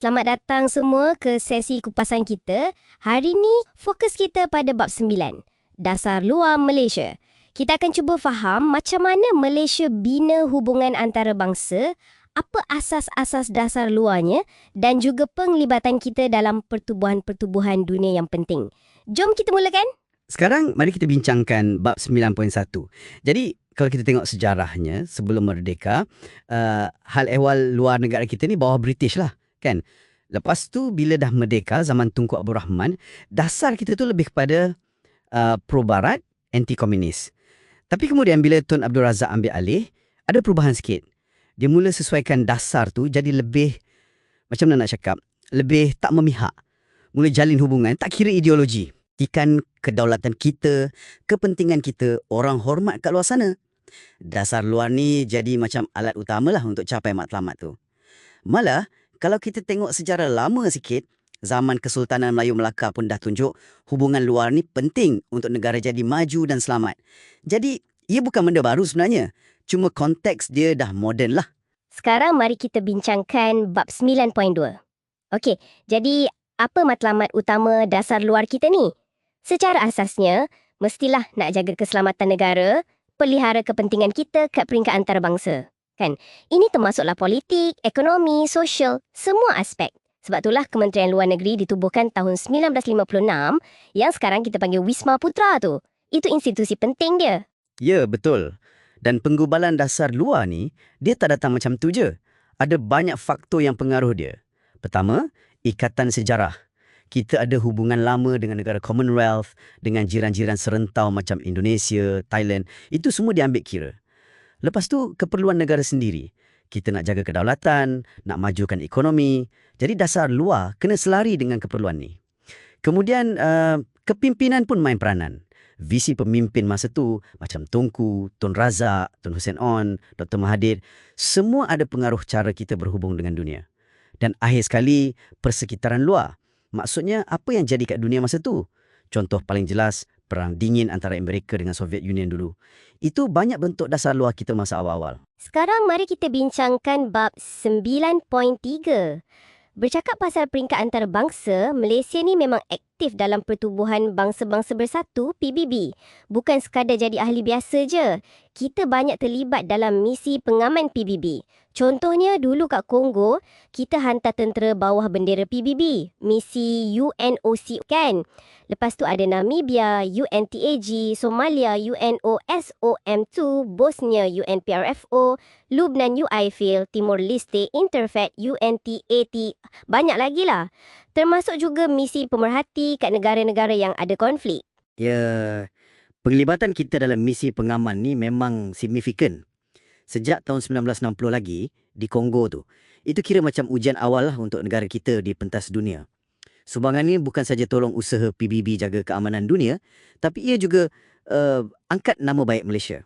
Selamat datang semua ke sesi kupasan kita. Hari ni fokus kita pada bab 9, Dasar Luar Malaysia. Kita akan cuba faham macam mana Malaysia bina hubungan antarabangsa, apa asas-asas dasar luarnya dan juga penglibatan kita dalam pertubuhan-pertubuhan dunia yang penting. Jom kita mulakan. Sekarang mari kita bincangkan bab 9.1. Jadi kalau kita tengok sejarahnya sebelum merdeka, uh, hal ehwal luar negara kita ni bawah British lah kan. Lepas tu bila dah merdeka zaman Tunku Abdul Rahman, dasar kita tu lebih kepada uh, pro barat, anti komunis. Tapi kemudian bila Tun Abdul Razak ambil alih, ada perubahan sikit. Dia mula sesuaikan dasar tu jadi lebih macam mana nak cakap, lebih tak memihak. Mula jalin hubungan tak kira ideologi. Ikan kedaulatan kita, kepentingan kita, orang hormat kat luar sana. Dasar luar ni jadi macam alat utamalah untuk capai matlamat tu. Malah, kalau kita tengok sejarah lama sikit, zaman Kesultanan Melayu Melaka pun dah tunjuk hubungan luar ni penting untuk negara jadi maju dan selamat. Jadi, ia bukan benda baru sebenarnya. Cuma konteks dia dah moden lah. Sekarang mari kita bincangkan bab 9.2. Okey, jadi apa matlamat utama dasar luar kita ni? Secara asasnya, mestilah nak jaga keselamatan negara, pelihara kepentingan kita kat peringkat antarabangsa kan? Ini termasuklah politik, ekonomi, sosial, semua aspek. Sebab itulah Kementerian Luar Negeri ditubuhkan tahun 1956 yang sekarang kita panggil Wisma Putra tu. Itu institusi penting dia. Ya, betul. Dan penggubalan dasar luar ni, dia tak datang macam tu je. Ada banyak faktor yang pengaruh dia. Pertama, ikatan sejarah. Kita ada hubungan lama dengan negara Commonwealth, dengan jiran-jiran serentau macam Indonesia, Thailand. Itu semua diambil kira. Lepas tu, keperluan negara sendiri. Kita nak jaga kedaulatan, nak majukan ekonomi. Jadi dasar luar kena selari dengan keperluan ni. Kemudian, uh, kepimpinan pun main peranan. Visi pemimpin masa tu macam Tunku, Tun Razak, Tun Hussein On, Dr. Mahathir, semua ada pengaruh cara kita berhubung dengan dunia. Dan akhir sekali, persekitaran luar. Maksudnya, apa yang jadi kat dunia masa tu? Contoh paling jelas, perang dingin antara Amerika dengan Soviet Union dulu. Itu banyak bentuk dasar luar kita masa awal-awal. Sekarang mari kita bincangkan bab 9.3. Bercakap pasal peringkat antarabangsa, Malaysia ni memang aktif dalam pertubuhan bangsa-bangsa bersatu PBB. Bukan sekadar jadi ahli biasa je. Kita banyak terlibat dalam misi pengaman PBB. Contohnya dulu kat Kongo, kita hantar tentera bawah bendera PBB, misi UNOC kan. Lepas tu ada Namibia, UNTAG, Somalia, UNOSOM2, Bosnia, UNPRFO, Lubnan UIFIL, Timor Leste, Interfaith, UNTAT, banyak lagi lah. Termasuk juga misi pemerhati kat negara-negara yang ada konflik. Ya, penglibatan kita dalam misi pengaman ni memang signifikan sejak tahun 1960 lagi di Kongo tu. Itu kira macam ujian awal lah untuk negara kita di pentas dunia. Sumbangan ini bukan saja tolong usaha PBB jaga keamanan dunia, tapi ia juga uh, angkat nama baik Malaysia.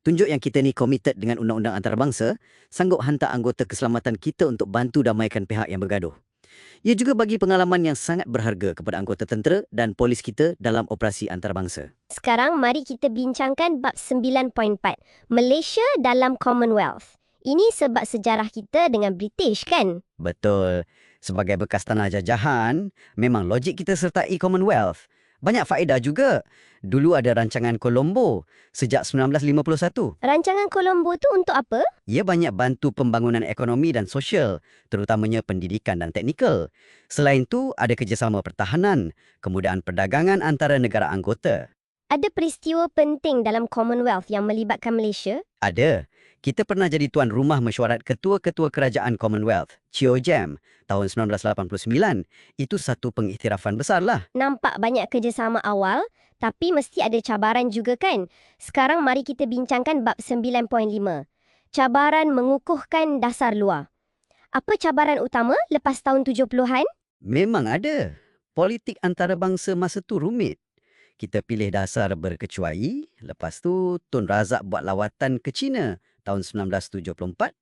Tunjuk yang kita ni komited dengan undang-undang antarabangsa, sanggup hantar anggota keselamatan kita untuk bantu damaikan pihak yang bergaduh. Ia juga bagi pengalaman yang sangat berharga kepada anggota tentera dan polis kita dalam operasi antarabangsa. Sekarang mari kita bincangkan bab 9.4, Malaysia dalam Commonwealth. Ini sebab sejarah kita dengan British kan? Betul. Sebagai bekas tanah jajahan, memang logik kita sertai Commonwealth. Banyak faedah juga. Dulu ada rancangan Colombo sejak 1951. Rancangan Colombo tu untuk apa? Ia banyak bantu pembangunan ekonomi dan sosial, terutamanya pendidikan dan teknikal. Selain tu, ada kerjasama pertahanan, kemudahan perdagangan antara negara anggota. Ada peristiwa penting dalam Commonwealth yang melibatkan Malaysia? Ada. Kita pernah jadi tuan rumah mesyuarat ketua-ketua kerajaan Commonwealth, Jam, tahun 1989. Itu satu pengiktirafan besar lah. Nampak banyak kerjasama awal, tapi mesti ada cabaran juga kan? Sekarang mari kita bincangkan bab 9.5. Cabaran mengukuhkan dasar luar. Apa cabaran utama lepas tahun 70-an? Memang ada. Politik antarabangsa masa tu rumit. Kita pilih dasar berkecuali, lepas tu Tun Razak buat lawatan ke China tahun 1974,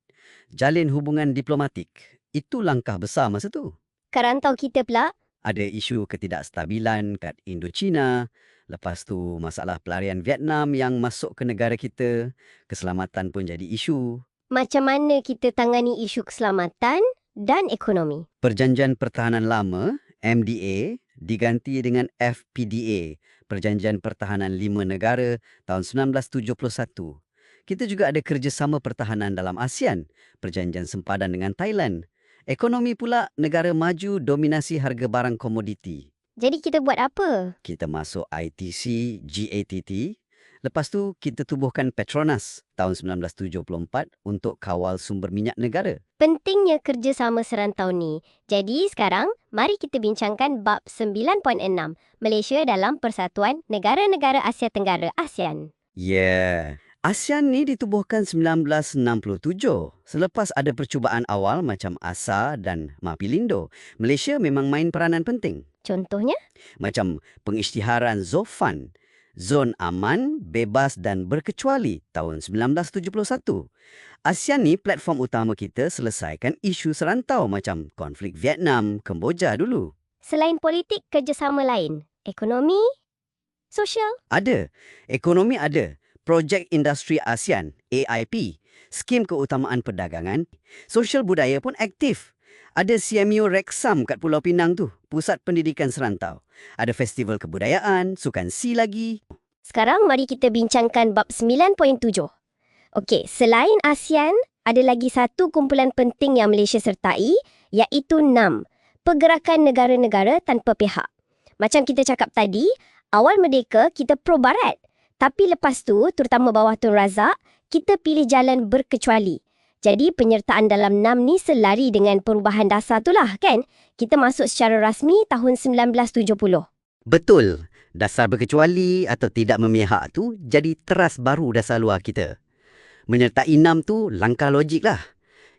jalin hubungan diplomatik. Itu langkah besar masa tu. Kerantau kita pula? Ada isu ketidakstabilan kat Indochina, lepas tu masalah pelarian Vietnam yang masuk ke negara kita, keselamatan pun jadi isu. Macam mana kita tangani isu keselamatan dan ekonomi. Perjanjian Pertahanan Lama, MDA, diganti dengan FPDA, Perjanjian Pertahanan Lima Negara tahun 1971. Kita juga ada kerjasama pertahanan dalam ASEAN, perjanjian sempadan dengan Thailand. Ekonomi pula negara maju dominasi harga barang komoditi. Jadi kita buat apa? Kita masuk ITC, GATT. Lepas tu kita tubuhkan Petronas tahun 1974 untuk kawal sumber minyak negara. Pentingnya kerjasama serantau ni. Jadi sekarang, mari kita bincangkan bab 9.6, Malaysia dalam Persatuan Negara-Negara Asia Tenggara ASEAN. Yeah. ASEAN ni ditubuhkan 1967 selepas ada percubaan awal macam ASA dan Mapilindo. Malaysia memang main peranan penting. Contohnya, Macam pengisytiharan ZOFAN, Zon Aman, Bebas dan Berkecuali tahun 1971. ASEAN ni platform utama kita selesaikan isu serantau macam konflik Vietnam, Kemboja dulu. selain politik, kerjasama lain. Ekonomi, sosial, Ada. Ekonomi ada. Projek Industri ASEAN, AIP. Skim Keutamaan Perdagangan. Sosial budaya pun aktif. Ada CMU Rexam kat Pulau Pinang tu, Pusat Pendidikan Serantau. Ada festival kebudayaan, sukan si lagi. Sekarang mari kita bincangkan bab 9.7. Okey, selain ASEAN, ada lagi satu kumpulan penting yang Malaysia sertai, iaitu NAM, Pergerakan Negara-Negara Tanpa Pihak. Macam kita cakap tadi, awal merdeka kita pro-barat. Tapi lepas tu, terutama bawah Tun Razak, kita pilih jalan berkecuali. Jadi penyertaan dalam NAM ni selari dengan perubahan dasar tu lah kan? Kita masuk secara rasmi tahun 1970. Betul. Dasar berkecuali atau tidak memihak tu jadi teras baru dasar luar kita. Menyertai NAM tu langkah logik lah.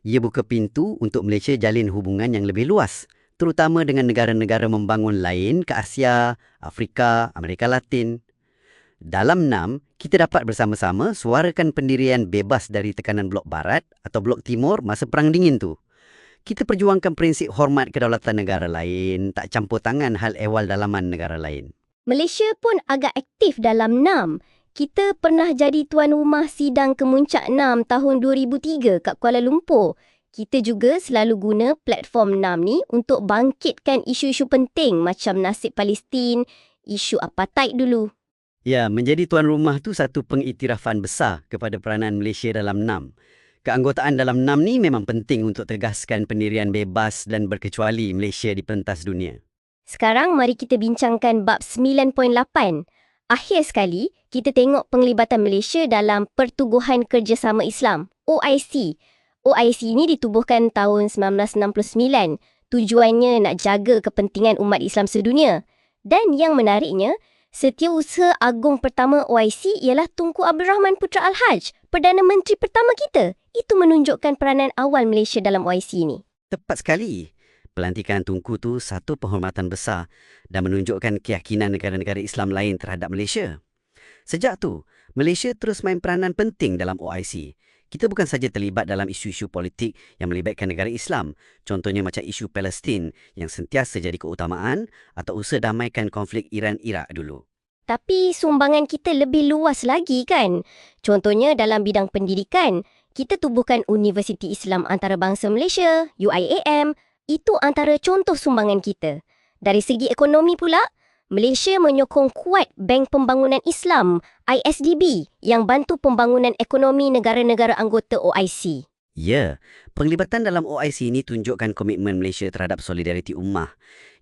Ia buka pintu untuk Malaysia jalin hubungan yang lebih luas. Terutama dengan negara-negara membangun lain ke Asia, Afrika, Amerika Latin. Dalam NAM, kita dapat bersama-sama suarakan pendirian bebas dari tekanan Blok Barat atau Blok Timur masa Perang Dingin tu. Kita perjuangkan prinsip hormat kedaulatan negara lain, tak campur tangan hal ehwal dalaman negara lain. Malaysia pun agak aktif dalam NAM. Kita pernah jadi tuan rumah sidang kemuncak NAM tahun 2003 kat Kuala Lumpur. Kita juga selalu guna platform NAM ni untuk bangkitkan isu-isu penting macam nasib Palestin, isu apartheid dulu. Ya, menjadi tuan rumah tu satu pengiktirafan besar kepada peranan Malaysia dalam NAM. Keanggotaan dalam NAM ni memang penting untuk tegaskan pendirian bebas dan berkecuali Malaysia di pentas dunia. Sekarang mari kita bincangkan bab 9.8. Akhir sekali, kita tengok penglibatan Malaysia dalam Pertubuhan Kerjasama Islam, OIC. OIC ini ditubuhkan tahun 1969. Tujuannya nak jaga kepentingan umat Islam sedunia. Dan yang menariknya, Setiausaha Agung pertama OIC ialah Tunku Abdul Rahman Putra Al-Haj, Perdana Menteri pertama kita. Itu menunjukkan peranan awal Malaysia dalam OIC ini. Tepat sekali. Pelantikan Tunku tu satu penghormatan besar dan menunjukkan keyakinan negara-negara Islam lain terhadap Malaysia. Sejak tu, Malaysia terus main peranan penting dalam OIC. Kita bukan saja terlibat dalam isu-isu politik yang melibatkan negara Islam, contohnya macam isu Palestin yang sentiasa jadi keutamaan atau usaha damaikan konflik Iran-Iraq dulu. Tapi sumbangan kita lebih luas lagi kan? Contohnya dalam bidang pendidikan, kita tubuhkan Universiti Islam Antarabangsa Malaysia, UIAM. Itu antara contoh sumbangan kita. Dari segi ekonomi pula, Malaysia menyokong kuat Bank Pembangunan Islam, ISDB, yang bantu pembangunan ekonomi negara-negara anggota OIC. Ya, penglibatan dalam OIC ini tunjukkan komitmen Malaysia terhadap solidariti ummah.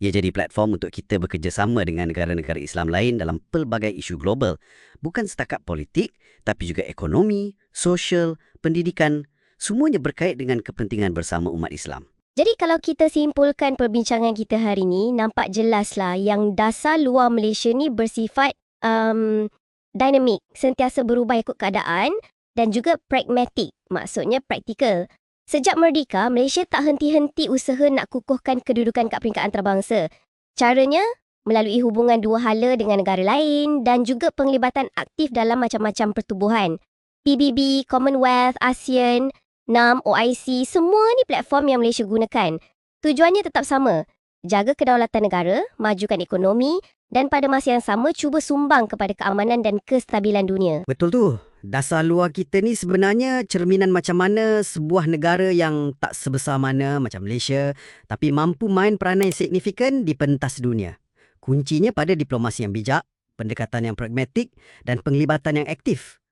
Ia jadi platform untuk kita bekerjasama dengan negara-negara Islam lain dalam pelbagai isu global. Bukan setakat politik, tapi juga ekonomi, sosial, pendidikan. Semuanya berkait dengan kepentingan bersama umat Islam. Jadi kalau kita simpulkan perbincangan kita hari ini, nampak jelaslah yang dasar luar Malaysia ni bersifat um, dinamik, sentiasa berubah ikut keadaan dan juga pragmatik, maksudnya praktikal. Sejak merdeka, Malaysia tak henti-henti usaha nak kukuhkan kedudukan kat peringkat antarabangsa. Caranya melalui hubungan dua hala dengan negara lain dan juga penglibatan aktif dalam macam-macam pertubuhan. PBB, Commonwealth, ASEAN, NAM, OIC, semua ni platform yang Malaysia gunakan. Tujuannya tetap sama, jaga kedaulatan negara, majukan ekonomi dan pada masa yang sama cuba sumbang kepada keamanan dan kestabilan dunia. Betul tu. dasar luar kita ni sebenarnya cerminan macam mana sebuah negara yang tak sebesar mana macam Malaysia tapi mampu main peranan yang signifikan di pentas dunia. Kuncinya pada diplomasi yang bijak, pendekatan yang pragmatik dan penglibatan yang aktif.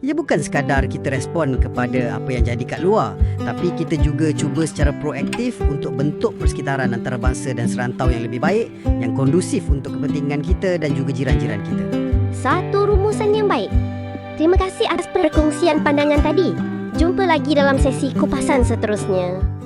Ia bukan sekadar kita respon kepada apa yang jadi kat luar, tapi kita juga cuba secara proaktif untuk bentuk persekitaran antarabangsa dan serantau yang lebih baik, yang kondusif untuk kepentingan kita dan juga jiran-jiran kita. Satu rumusan yang baik. Terima kasih atas perkongsian pandangan tadi. Jumpa lagi dalam sesi kupasan seterusnya.